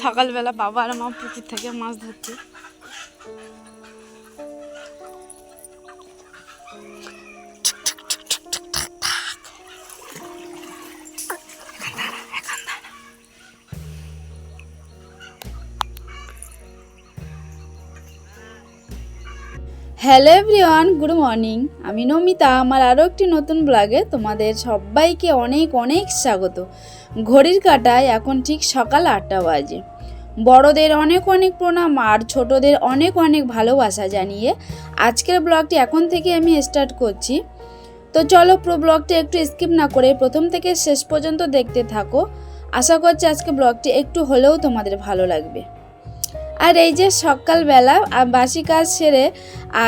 সকালবেলা বাবা আর মা পুকুর থেকে মাছ ধরছে হ্যালো এভরিওয়ান, গুড মর্নিং। আমি নমিতা, আমার আরও একটি নতুন ব্লগে তোমাদের সবাইকে অনেক অনেক স্বাগত। ঘড়ির কাটায় এখন ঠিক সকাল আটটা বাজে। বড়দের অনেক অনেক প্রণাম আর ছোটদের অনেক অনেক ভালোবাসা জানিয়ে আজকের ব্লগটি এখন থেকে আমি স্টার্ট করছি। তো চলো পুরো ব্লগটি একটু স্কিপ না করে প্রথম থেকে শেষ পর্যন্ত দেখতে থাকো। আশা করছি আজকে ব্লগটি একটু হলেও তোমাদের ভালো লাগবে। আর এই যে সকালবেলা বাসি কাজ সেরে,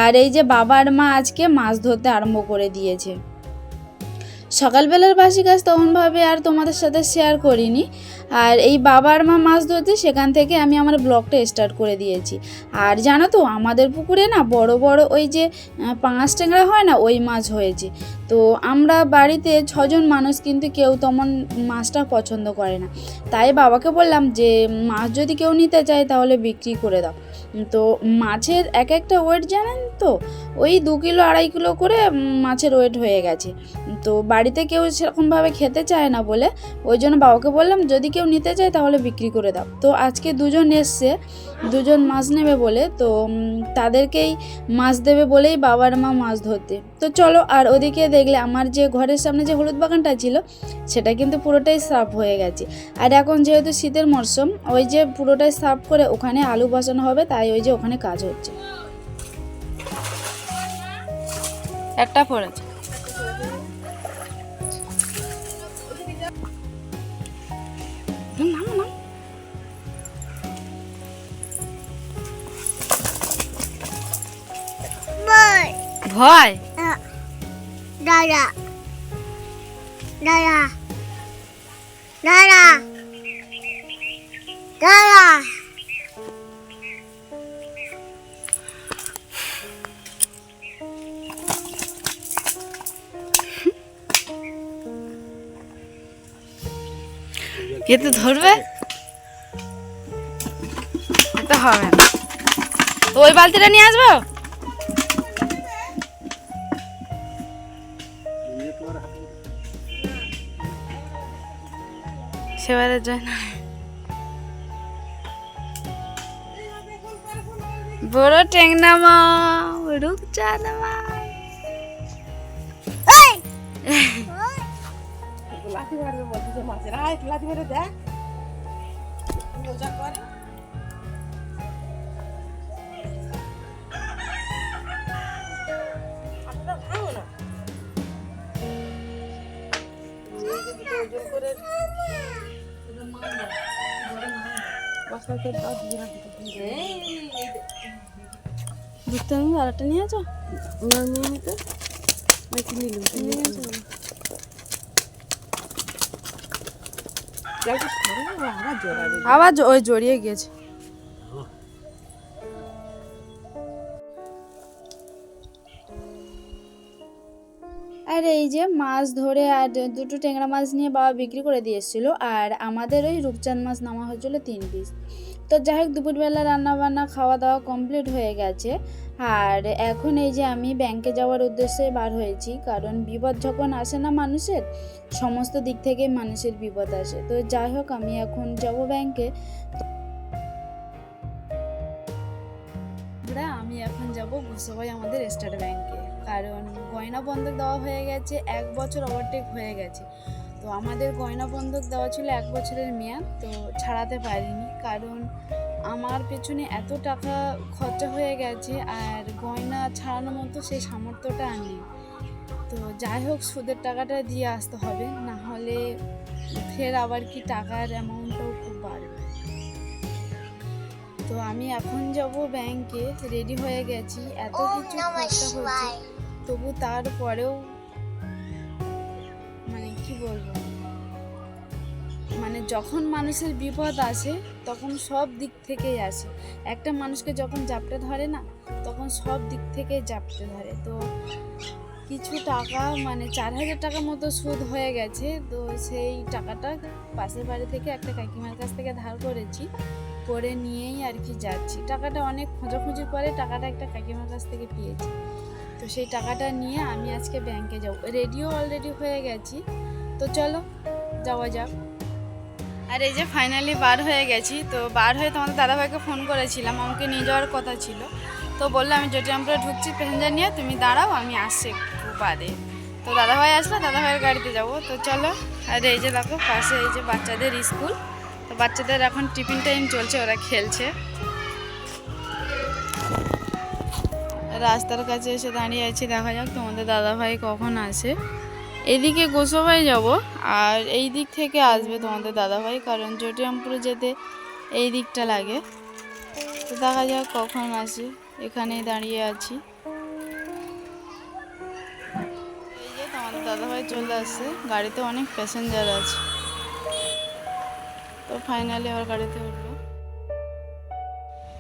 আর এই যে বাবার মা আজকে মাছ ধরতে আরম্ভ করে দিয়েছে। সকালবেলার বাসি কাজ তখনভাবে আর তোমাদের সাথে শেয়ার করিনি। আর এই বাবার মা মাছ ধরতে সেখান থেকে আমি আমার ব্লগটা স্টার্ট করে দিয়েছি। আর জানো তো, আমাদের পুকুরে না বড় বড় ওই যে পাঙাশ ট্যাংরা হয় না, ওই মাছ হয়েছে। তো আমরা বাড়িতে ছজন মানুষ কিন্তু কেউ তেমন মাছটা পছন্দ করে না। তাই বাবাকে বললাম যে, মাছ যদি কেউ নিতে চায় তাহলে বিক্রি করে দাও। তো মাছের এক একটা ওয়েট জানেন তো? ওই দু কিলো, আড়াই কিলো করে মাছের ওয়েট হয়ে গেছে। তো বাড়িতে কেউ সেরকমভাবে খেতে চায় না বলে, ওই জন্য বাবাকে বললাম, যদি কেউ নিতে চায় তাহলে বিক্রি করে দাও। তো আজকে দুজন এসছে, দুজন মাছ নেবে বলে, তো তাদেরকেই মাছ দেবে বলেই বাবার মা মাছ ধরতে। তো চলো, আর ওদিকে দেখলে আমার যে ঘরের সামনে যে হলুদ বাগানটা ছিল, সেটা কিন্তু পুরোটাই সাফ হয়ে গেছে। আর এখন যেহেতু শীতের মরশুম, ওই যে পুরোটাই সাফ করে ওখানে আলু বসানো হবে, তাই ওই যে ওখানে কাজ হচ্ছে। একটা পড়েছে। ভয় Dada. Dada. Dada. Dada. কে তো ধরবে এটা হবে না তো ওই বালতিটা নিয়ে আসব সেবারের জন্য বড় টেংনা মা রুক না মা Hey. লাঠি মারবে বলতেছে মাছের আয় লাঠি মেরে দেখ করে বুঝতে আর নিয়ে আছো নিয়ে নিতে। নাকি নিলুম? নিয়ে আবার ওই জড়িয়ে গিয়েছে। আর এই যে মাছ ধরে আর দুটো ট্যাংরা মাছ নিয়ে বাবা বিক্রি করে দিয়ে এসেছিল, আর আমাদের ওই রূপচাঁদ মাছ নামা হয়েছিল তিন পিস। তো যাই হোক, দুপুরবেলা রান্না বান্না খাওয়া দাওয়া কমপ্লিট হয়ে গেছে। আর এখন এই যে আমি ব্যাংকে যাওয়ার উদ্দেশ্যে বার হয়েছি, কারণ বিপদ যখন আসে না মানুষের, সমস্ত দিক থেকে মানুষের বিপদ আসে। তো যাই হোক, আমি এখন যাব ব্যাংকে আমি এখন যাব ঘোষাবাই আমাদের স্টেট ব্যাংকে কারণ গয়না বন্ধক দেওয়া হয়ে গেছে এক বছর ওভারটেক হয়ে গেছে। তো আমাদের গয়না বন্ধক দেওয়া ছিল এক বছরের মেয়াদ তো ছাড়াতে পারিনি। কারণ আমার পেছনে এত টাকা খরচা হয়ে গেছে আর গয়না ছাড়ানোর মতো সেই সামর্থ্যটা নেই। তো যাই হোক সুদের টাকাটা দিয়ে আসতে হবে না হলে ফের আবার কি টাকার অ্যামাউন্টটাও খুব বাড়বে। তো আমি এখন যাব ব্যাংকে রেডি হয়ে গেছি। এত কিছু খরচা Shivaya. তবু তারপরেও মানে কি বলব? মানে যখন মানুষের বিপদ আসে, তখন সব দিক থেকেই আসে। একটা মানুষকে যখন জাপটে ধরে না, তখন সব দিক থেকেই জাপটে ধরে। তো কিছু টাকা মানে চার হাজার টাকা মতো সুদ হয়ে গেছে। তো সেই টাকাটা পাশের বাড়ি থেকে একটা কাকিমার কাছ থেকে ধার করেছি। করে নিয়েই আর কি যাচ্ছি। টাকাটা অনেক খোঁজাখুঁজির পরে টাকাটা একটা কাকিমার কাছ থেকে পেয়েছি। তো সেই টাকাটা নিয়ে আমি আজকে ব্যাংকে যাব। রেডিও অলরেডি হয়ে গেছি। তো চলো, যাওয়া যাক। আর এই যে ফাইনালি বার হয়ে গেছি, তো বার হয়ে তোমাদের দাদাভাইকে ফোন করেছিলাম, আমাকে নিয়ে যাওয়ার কথা ছিল। তো বলল, আমি জটিয়ামপুরে ঢুকছি প্যাসেঞ্জার নিয়ে, তুমি দাঁড়াও, আমি আসছি একটু বাদে। তো দাদাভাই আসলো, দাদাভাইয়ের গাড়িতে যাব। তো চলো, আর এই যে দেখো, পাশে এই যে বাচ্চাদের স্কুল তো বাচ্চাদের এখন টিফিন টাইম চলছে, ওরা খেলছে। রাস্তার কাছে এসে দাঁড়িয়ে আছি। দেখা যাক তোমাদের দাদাভাই কখন আসে এদিকে গোসাবাই যাব, আর এই দিক থেকে আসবে তোমাদের দাদাভাই, কারণ চটিয়ামপুরে যেতে এই দিকটা লাগে। তো দেখা যাক কখন আসে, এখানেই দাঁড়িয়ে আছি। এই যে তোমাদের দাদাভাই চলে আসছে, গাড়িতে অনেক প্যাসেঞ্জার আছে। তো ফাইনালি আবার গাড়িতে উঠল।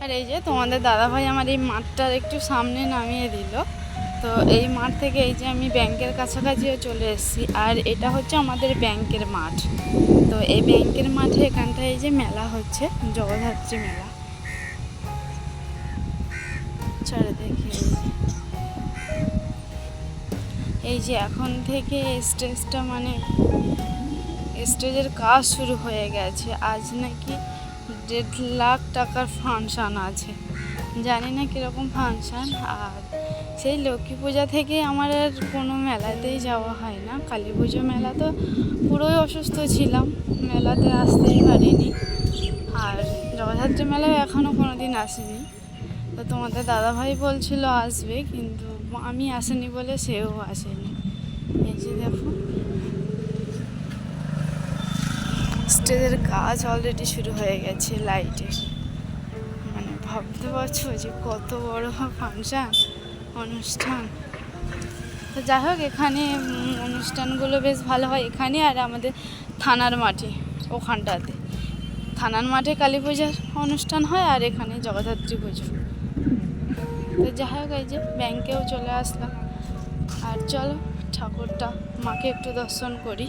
আর এই যে তোমাদের দাদাভাই আমার এই মাঠটার একটু সামনে নামিয়ে দিল। তো এই মাঠ থেকে এই যে আমি ব্যাংকের কাছাকাছিও চলে এসেছি, আর এটা হচ্ছে আমাদের ব্যাংকের মাঠ। তো এই ব্যাংকের মাঠে এখানটায় এই যে মেলা হচ্ছে, জগদ্ধাত্রী মেলা। যে। এই যে এখন থেকে স্টেজটা মানে স্টেজের কাজ শুরু হয়ে গেছে। আজ নাকি দেড় লাখ টাকার ফাংশান আছে। জানি না কীরকম ফাংশান, আর সেই লক্ষ্মী পূজা থেকে আমার আর কোনো মেলাতেই যাওয়া হয় না। কালী পুজো মেলা তো পুরোই অসুস্থ ছিলাম, মেলাতে আসতেই পারিনি। আর জগদ্ধাত্রী মেলায় এখনও কোনো দিন আসেনি। তো তোমাদের দাদাভাই বলছিল আসবে, কিন্তু আমি আসেনি বলে সেও আসেনি। এই যে দেখো। স্টেজের কাজ অলরেডি শুরু হয়ে গেছে লাইটের মানে ভাবতে পারছ যে কত বড় ফাংশান, অনুষ্ঠান। তো যাই হোক, এখানে অনুষ্ঠানগুলো বেশ ভালো হয় এখানে আর আমাদের থানার মাঠে, ওখানটাতে। থানার মাঠে কালী পূজার অনুষ্ঠান হয় আর এখানে জগদ্ধাত্রী পুজো। তো যাই হোক, এই যে ব্যাংকেও চলে আসলাম। আর চলো, ঠাকুরটা, মাকে একটু দর্শন করি।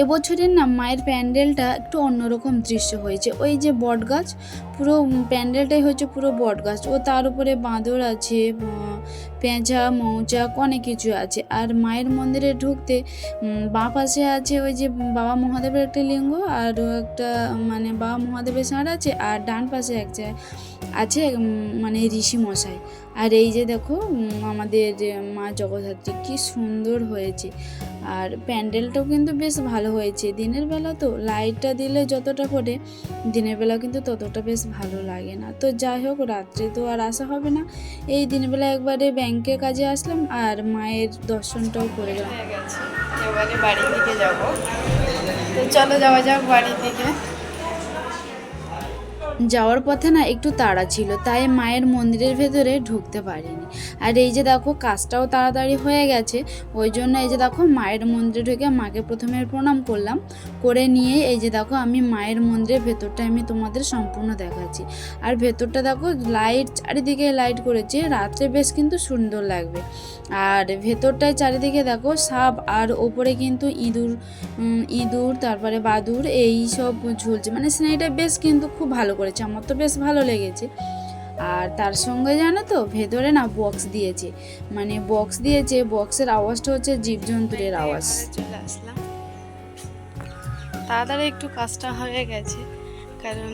এবছরের না মায়ের প্যান্ডেলটা একটু অন্যরকম দৃশ্য হয়েছে। ওই যে বট গাছ পুরো প্যান্ডেলটাই হচ্ছে পুরো বট গাছ ও তার উপরে বাঁদর আছে পেঁচা, মৌচাক, অনেক কিছু আছে। আর মায়ের মন্দিরে ঢুকতে বাঁ পাশে আছে ওই যে বাবা মহাদেবের একটা লিঙ্গ আর একটা মানে বাবা মহাদেবের ষাঁড় আছে আর ডান পাশে এক আছে মানে ঋষি মশাই। আর এই যে দেখো আমাদের মা জগদ্ধাত্রী, কি সুন্দর হয়েছে। আর প্যান্ডেলটাও কিন্তু বেশ ভালো হয়েছে। দিনের বেলা তো লাইটটা দিলে যতটা করে, দিনের বেলা কিন্তু ততটা বেশ ভালো লাগে না। তো যাই হোক, রাত্রে তো আর আসা হবে না। এই দিনের বেলা একবারে ব্যাংকে কাজে আসলাম আর মায়ের দর্শনটাও করে গেলাম এবারে বাড়ি থেকে যাব। তো চলো যাওয়া যাক বাড়ি থেকে যাওয়ার পথে না একটু তাড়া ছিল, তাই মায়ের মন্দিরের ভেতরে ঢুকতে পারিনি। আর এই যে দেখো, কাজটাও তাড়াতাড়ি হয়ে গেছে, ওই জন্য এই যে দেখো, মায়ের মন্দিরে ঢুকে মাকে প্রথমে প্রণাম করলাম, করে নিয়ে এই যে দেখো, আমি মায়ের মন্দিরের ভেতরটা আমি তোমাদের সম্পূর্ণ দেখাচ্ছি। আর ভেতরটা দেখো লাইট চারিদিকে লাইট করেছে, রাত্রে বেশ কিন্তু সুন্দর লাগবে। আর ভেতরটায় চারিদিকে দেখো, সাপ আর ওপরে কিন্তু ইঁদুর ইঁদুর, তারপরে বাদুর, এই সব ঝুলছে। মানে সিনারিটা বেশ কিন্তু খুব ভালো করেছে। আমার তো বেশ ভালো লেগেছে। আর তার সঙ্গে জানো তো ভেতরে না বক্স দিয়েছে। মানে বক্স দিয়েছে বক্সের আওয়াজটা হচ্ছে জীবজন্তুরের আওয়াজ। চলে আসলাম। তাড়াতাড়ি একটু কাজটা হয়ে গেছে কারণ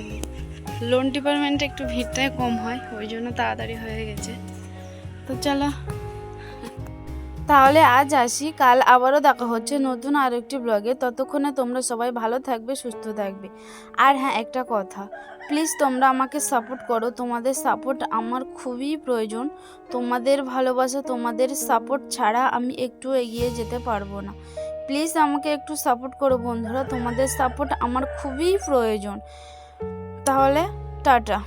লোন ডিপার্টমেন্টে একটু ভিড়টাই কম হয় ওই জন্য তাড়াতাড়ি হয়ে গেছে। তো চলো তাহলে আজ আসি, কাল আবারও দেখা হচ্ছে নতুন আর একটি ব্লগে ততক্ষণে তোমরা সবাই ভালো থাকবে, সুস্থ থাকবে। আর হ্যাঁ একটা কথা প্লিজ তোমরা আমাকে সাপোর্ট করো। তোমাদের সাপোর্ট আমার খুবই প্রয়োজন। তোমাদের ভালোবাসা, তোমাদের সাপোর্ট ছাড়া আমি একটু এগিয়ে যেতে পারব না। প্লিজ আমাকে একটু সাপোর্ট করো বন্ধুরা। তোমাদের সাপোর্ট আমার খুবই প্রয়োজন। তাহলে টাটা।